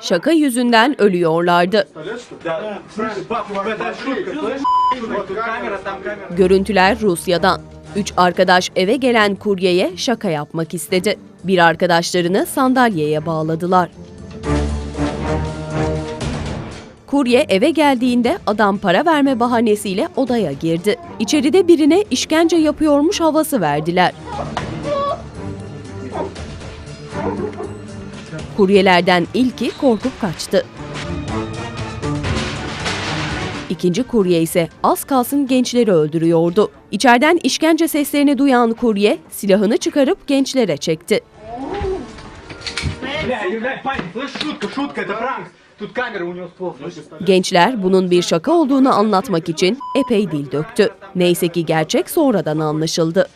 Şaka yüzünden ölüyorlardı. Görüntüler Rusya'dan. Üç arkadaş eve gelen kuryeye şaka yapmak istedi. Bir arkadaşlarını sandalyeye bağladılar. Kurye eve geldiğinde adam para verme bahanesiyle odaya girdi. İçeride birine işkence yapıyormuş havası verdiler. Kuryelerden ilki korkup kaçtı. İkinci kurye ise az kalsın gençleri öldürüyordu. İçeriden işkence seslerini duyan kurye silahını çıkarıp gençlere çekti. Gençler bunun bir şaka olduğunu anlatmak için epey dil döktü. Neyse ki gerçek sonradan anlaşıldı.